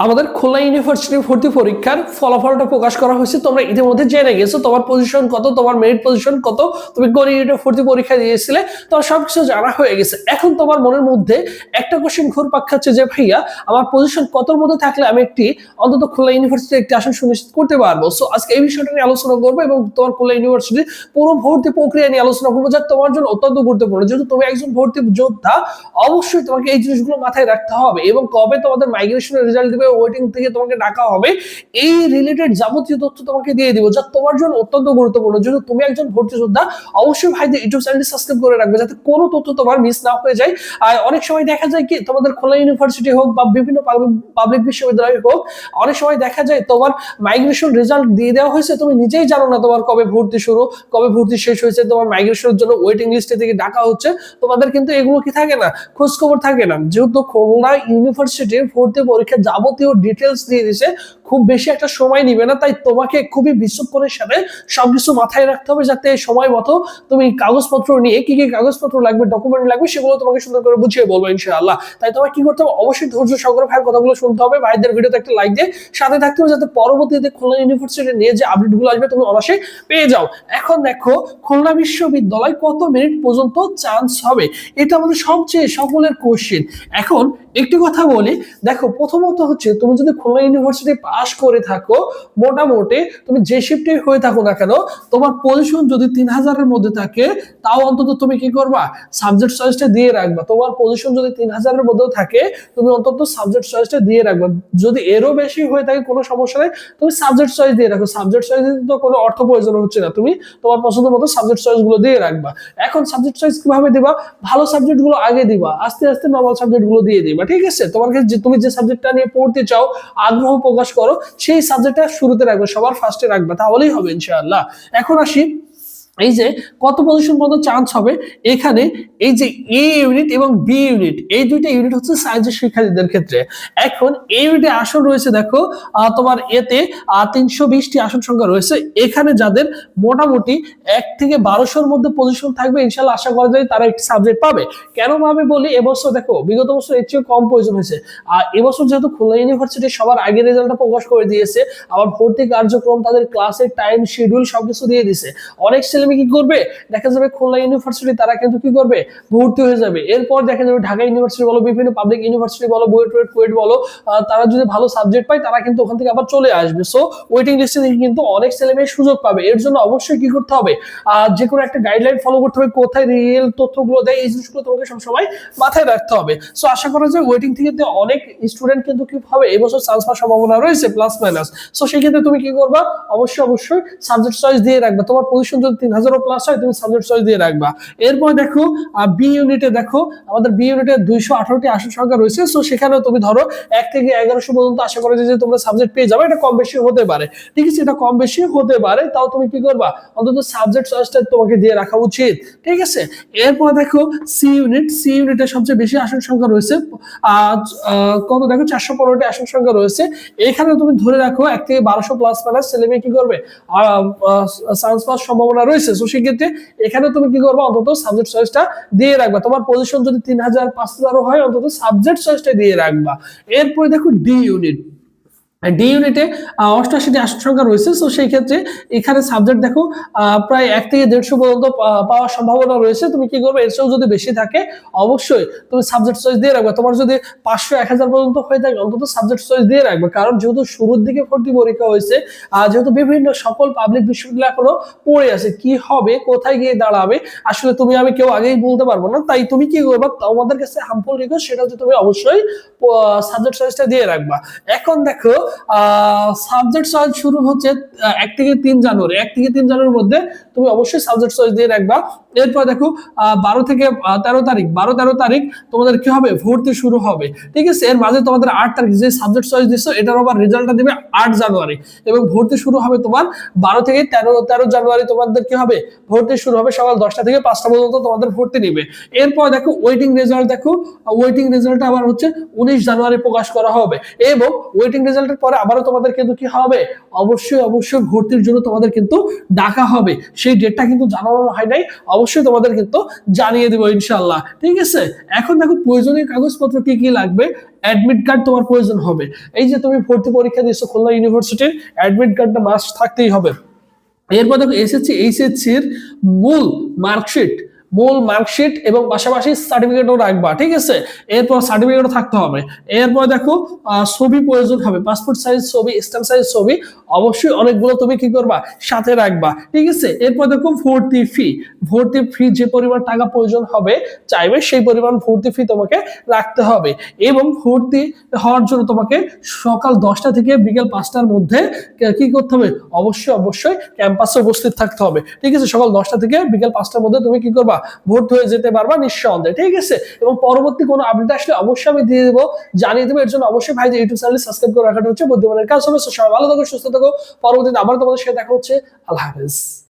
আমাদের খোলা ইউনিভার্সিটি ভর্তি পরীক্ষার ফলাফলটা প্রকাশ করা হয়েছে। তোমরা ইতিমধ্যে জেনে গেছো, তোমার পজিশন কত, তোমার মেরিট পজিশন কত, তুমি কোন ইউনিটে ভর্তি পরীক্ষা দিয়েছিলে তোমার সবকিছু জানা হয়ে গেছে। এখন তোমার মনের মধ্যে একটা কোশ্চেন ঘুরপাক খাচ্ছে যে, ভাইয়া, আমার পজিশন কতর মধ্যে থাকলে আমি একটি অন্তত খোলা ইউনিভার্সিটির একটি আসন সুনিশ্চিত করতে পারব? সো আজকে এই বিষয়টা নিয়ে আলোচনা করব এবং তোমার খোলা ইউনিভার্সিটি পুরো ভর্তি প্রক্রিয়া নিয়ে আলোচনা করব, যা তোমার জন্য অত্যন্ত গুরুত্বপূর্ণ। যেহেতু তুমি একজন ভর্তি যোদ্ধা, অবশ্যই তোমাকে এই জিনিসগুলো মাথায় রাখতে হবে এবং কবে তোমাদের মাইগ্রেশনের রেজাল্ট দিবে ওয়েটিং থেকে তোমাকে ডাকা হবে, এই রিলেটেড যাবতীয় তথ্য তোমাকে দিয়ে দিব যা তোমার জন্য অত্যন্ত গুরুত্বপূর্ণ। যেহেতু তুমি একজন ভর্তি যোদ্ধা অবশ্যই ভাইদের ইউটিউব চ্যানেলটি সাবস্ক্রাইব করে রাখবে যাতে কোনো তথ্য তোমার মিস না হয়ে যায়। আর অনেক সময় দেখা যায় কি, তোমাদের খোলা ইউনিভার্সিটি হোক বা বিভিন্ন পাবলিক বিশ্ববিদ্যালয় হোক, অনেক সময় দেখা যায় তোমার মাইগ্রেশন রেজাল্ট দিয়ে দেওয়া হয়েছে, তুমি নিজেই জানো না তোমার কবে ভর্তি শুরু, কবে ভর্তি শেষ হয়েছে, তোমার মাইগ্রেশনের জন্য ওয়েটিং লিস্টে থেকে ডাকা হচ্ছে। তোমাদের কিন্তু এগুলো কি থাকে না খোঁজ খবর থাকে না। যেহেতু খুলনা ইউনিভার্সিটির ভর্তি পরীক্ষা পরীক্ষার যাবতীয় ডিটেলস দিয়ে দিছে, খুব বেশি একটা সময় নিবে না, তাই তোমাকে খুবই বিশ্বক্ষণের সাথে সবকিছু মাথায় রাখতে হবে যাতে সময় মতো তুমি কাগজপত্র নিয়ে কি কি কাগজপত্র লাগবে ডকুমেন্ট লাগবে, সেগুলো তোমাকে সুন্দর করে বুঝিয়ে বলব ইনশাআল্লাহ। তাই তোমাকে কি করতে হবে? অবশ্যই ধৈর্য সহকারে ভাইয়ের কথাগুলো শুনতে হবে, ভাইদের ভিডিওতে একটা লাইক দিয়ে সাথে থাকতে হবে যাতে পরবর্তীতে খুলনা ইউনিভার্সিটি নিয়ে যে আপডেটগুলো আসবে তুমি অনাসে পেয়ে যাও। এখন দেখো, খুলনা বিশ্ববিদ্যালয় কত মিনিট পর্যন্ত চান্স হবে? এটা আমাদের সবচেয়ে সকলের কোশ্চেন এখন একটি কথা বলি, দেখো প্রথমত হচ্ছে তুমি যদি খুলনা ইউনিভার্সিটি পাস করে থাকো, মোটামুটি তুমি যে শিফটে হয়ে থাকো না কেন, তোমার পজিশন যদি তিন হাজারের মধ্যে থাকে, তাও অন্তত তুমি কি করবা? সাবজেক্ট চয়েসটা দিয়ে রাখবা। তোমার পজিশন যদি তিন হাজারের মধ্যেও থাকে, তুমি অন্তত সাবজেক্ট চয়েসটা দিয়ে রাখবা। যদি এরও বেশি হয়ে থাকে, কোনো সমস্যা নেই, তুমি সাবজেক্ট চয়েস দিয়ে রাখো। সাবজেক্ট চয়েস তো কোনো অর্থ প্রয়োজন হচ্ছে না। তুমি তোমার পছন্দ মতো সাবজেক্ট চয়েসগুলো দিয়ে রাখবা। এখন সাবজেক্ট চয়েস কীভাবে দিবা? ভালো সাবজেক্টগুলো আগে দিবা। আস্তে আস্তে নর্মাল সাবজেক্টগুলো দিয়ে দিবা। ঠিক আছে? তোমার কাছে যে- তুমি যে সাবজেক্টটা নিয়ে পড়তে চাও, আগ্রহ প্রকাশ করো, সেই সাবজেক্টটা শুরুতে রাখবে, সবার ফার্স্টে রাখবে, তাহলেই হবে ইনশাআল্লাহ। এখন আসি এই যে কত পজিশন পর্যন্ত চান্স হবে? এখানে এই যে এ ইউনিট এবং বি ইউনিট এই দুইটা ইউনিট হচ্ছে সায়েন্সের শিক্ষার্থীদের ক্ষেত্রে। এখন এই ইউনিটে আসন রয়েছে দেখো তোমার এতে তিনশো বিশটি আসন সংখ্যা রয়েছে। এখানে যাদের মোটামুটি এক থেকে বারোশোর মধ্যে পজিশন থাকবে, ইনশাল্লাহ আশা করা যায় তারা একটি সাবজেক্ট পাবে। কেন ভাবে বলি, এবছর দেখো, বিগত বছর এর চেয়ে কম প্রয়োজন হয়েছে। আর এবছর যেহেতু খুলনা ইউনিভার্সিটি সবার আগে রেজাল্টটা প্রকাশ করে দিয়েছে, আবার ভর্তি কার্যক্রম তাদের ক্লাসের টাইম শিডিউল সবকিছু দিয়ে দিছে অনেক ছেলে মেয়ে কি করবে? দেখা যাবে খুলনা ইউনিভার্সিটি তারা কিন্তু কি করবে? ভর্তি হয়ে যাবে। এরপর দেখা যাবে ঢাকা ইউনিভার্সিটি বলো, বিভিন্ন পাবলিক ইউনিভার্সিটি বলো বুয়েট টুয়েট কুয়েট বলো তারা যদি ভালো সাবজেক্ট পায়, তারা কিন্তু ওখান থেকে আবার চলে আসবে। সো ওয়েটিং লিস্টে থেকে কিন্তু অনেক ছেলে মেয়ে সুযোগ পাবে। এর জন্য অবশ্যই কি করতে হবে? যে কোনো একটা গাইডলাইন ফলো করতে হবে, কোথায় রিয়েল তথ্যগুলো দেয়, এই জিনিসগুলো তোমাকে সবসময় মাথায় রাখতে হবে। সো আশা করা যায় ওয়েটিং থেকে অনেক স্টুডেন্ট কিন্তু কি হবে? এবছর চান্স পাওয়ার সম্ভাবনা রয়েছে প্লাস মাইনাস সো সেই ক্ষেত্রে তুমি কি করবা? অবশ্যই অবশ্যই সাবজেক্ট চয়েস দিয়ে রাখবে। তোমার পজিশন যদি তিন হাজারও প্লাস হয়, তুমি সাবজেক্ট চয়েস দিয়ে রাখবা। এরপর দেখো বি ইউনিটে দেখো, আমাদের বি ইউনিটে দুইশো আঠারোটি আসন সংখ্যা রয়েছে। সো সেখানেও তুমি ধরো, এক থেকে এগারোশো পর্যন্ত আশা করা যে তোমরা সাবজেক্ট পেয়ে যাবে। এটা কম বেশি হতে পারে। ঠিক আছে, এটা কম বেশি হতে পারে। তাও তুমি কি করবা? অন্তত সাবজেক্ট চয়েসটা তোমাকে দিয়ে রাখা উচিত। ঠিক আছে? এরপর দেখো সি ইউনিট সি ইউনিটের সবচেয়ে বেশি আসন সংখ্যা রয়েছে। কত? দেখো, চারশো পনেরোটি আসন সংখ্যা রয়েছে। এখানে তুমি ধরে রাখো, এক থেকে বারোশো প্লাস প্লাস ছেলে মেয়ে কি করবে? চান্স পাওয়ার সম্ভাবনা রয়েছে। তো সেক্ষেত্রে এখানে তুমি কি করব? অন্তত সাবজেক্ট চয়েসটা দিয়ে রাখবা। তোমার পজিশন যদি তিন হাজার, পাঁচ হাজারও হয়, অন্তত সাবজেক্ট চয়েসটা দিয়ে রাখবা। এরপরে দেখো ডি ইউনিট ডি ইউনিটে অষ্টআশিটি আসন সংখ্যা রয়েছে তো সেই ক্ষেত্রে এখানে সাবজেক্ট দেখো প্রায় এক থেকে দেড়শো পর্যন্ত পাওয়ার সম্ভাবনা রয়েছে। তুমি কি করবে? এর যদি বেশি থাকে, অবশ্যই তুমি সাবজেক্ট চয়েস দিয়ে রাখবে। তোমার যদি পাঁচশো এক হাজার পর্যন্ত হয়ে থাকে, অন্তত সাবজেক্ট চয়েস দিয়ে রাখবে। কারণ যেহেতু শুরুর দিকে ভর্তি পরীক্ষা হয়েছে যেহেতু বিভিন্ন সকল পাবলিক বিশ্ববিদ্যালয় এখনও পড়ে আছে, কি হবে, কোথায় গিয়ে দাঁড়াবে, আসলে তুমি আমি কেউ আগেই বলতে পারব না। তাই তুমি কি করবে? তোমাদের কাছে হামফুল রিকোয়েস্ট সেটা হচ্ছে তুমি অবশ্যই সাবজেক্ট চয়েসটা দিয়ে রাখবা। এখন দেখো সাবজেক্ট চয়েস শুরু হচ্ছে এক থেকে তিন জানুয়ারি। এক থেকে তিন জানুয়ারির মধ্যে তুমি অবশ্যই সাবজেক্ট চয়েস দিয়ে রাখবা। এরপর দেখো বারো থেকে তেরো তারিখ, বারো তেরো তারিখ তোমাদের কি হবে? ভর্তি শুরু হবে। ঠিক আছে? এর মাঝে তোমাদের আট তারিখ, যে সাবজেক্ট চয়েস দিচ্ছ এটার আবার রেজাল্টটা দেবে আট জানুয়ারি। এবং ভর্তি শুরু হবে তোমার বারো থেকে তেরো তেরো জানুয়ারি তোমাদের কি হবে? ভর্তি শুরু হবে সকাল দশটা থেকে পাঁচটা পর্যন্ত তোমাদের ভর্তি নিবে। এরপর দেখো ওয়েটিং রেজাল্ট দেখো ওয়েটিং রেজাল্ট আবার হচ্ছে উনিশ জানুয়ারি প্রকাশ করা হবে। এবং ওয়েটিং রেজাল্টের পরে আবারও তোমাদের কিন্তু কি হবে? অবশ্যই অবশ্যই ভর্তির জন্য তোমাদের কিন্তু ডাকা হবে। সেই ডেটটা কিন্তু জানানো হয় নাই। অবশ্যই অবশ্যই তোমাদের কিন্তু জানিয়ে দেবো ইনশাল্লাহ ঠিক আছে? এখন দেখো প্রয়োজনীয় কাগজপত্র কি কি লাগবে? অ্যাডমিট কার্ড তোমার প্রয়োজন হবে। এই যে তুমি ভর্তি পরীক্ষা দিচ্ছ খুলনা ইউনিভার্সিটির অ্যাডমিট কার্ডটা মাস্ট থাকতেই হবে। এরপর দেখো এসএসসি এইচএসসির মূল মার্কশিট মূল মার্কশিট এবং পাশাপাশি সার্টিফিকেটও রাখবা, ঠিক আছে? এরপর সার্টিফিকেটও থাকতে হবে। এরপর দেখো ছবি প্রয়োজন হবে। পাসপোর্ট সাইজ ছবি স্ট্যাম্প সাইজ ছবি অবশ্যই অনেকগুলো তুমি কি করবা? সাথে রাখবা। ঠিক আছে? এরপর দেখো ভর্তি ফি ভর্তি ফি যে পরিমাণ টাকা প্রয়োজন হবে, চাইবে সেই পরিমাণ ভর্তি ফি তোমাকে রাখতে হবে। এবং ভর্তি হওয়ার জন্য তোমাকে সকাল দশটা থেকে বিকেল পাঁচটার মধ্যে কি করতে হবে? অবশ্যই অবশ্যই ক্যাম্পাসে উপস্থিত থাকতে হবে। ঠিক আছে? সকাল দশটা থেকে বিকেল পাঁচটার মধ্যে তুমি কি করবা? ভর্তি হয়ে যেতে পারবা নিঃসন্দেহে। ঠিক আছে? এবং পরবর্তী কোনো আপডেট আসলে অবশ্যই আমি দিয়ে দেবো, জানিয়ে দেবো। এর জন্য অবশ্যই ভাই ইউটিউব চ্যানেল সাবস্ক্রাইব করে রাখাটা হচ্ছে বুদ্ধিমানের কাজ হবে। সবাই ভালো থাকো সুস্থ থাকো। পরবর্তীতে আবার তোমাদের সাথে দেখা হচ্ছে। আল্লাহ হাফেজ।